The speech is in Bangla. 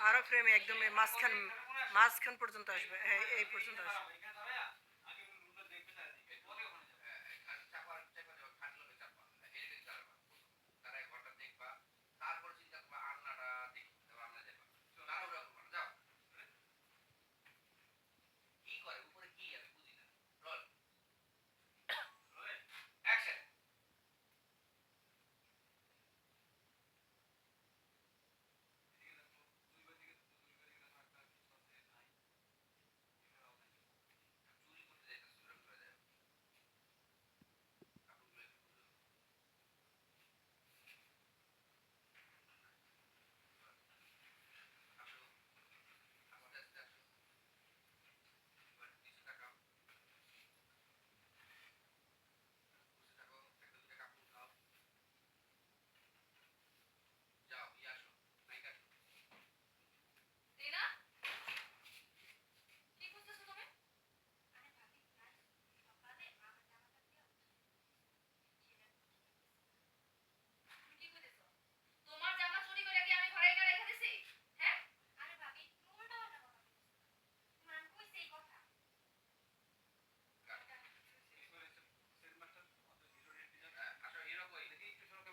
আরও ফ্রেমে একদম মাঝখান মাঝখান পর্যন্ত আসবে। হ্যাঁ এই পর্যন্ত আসবে।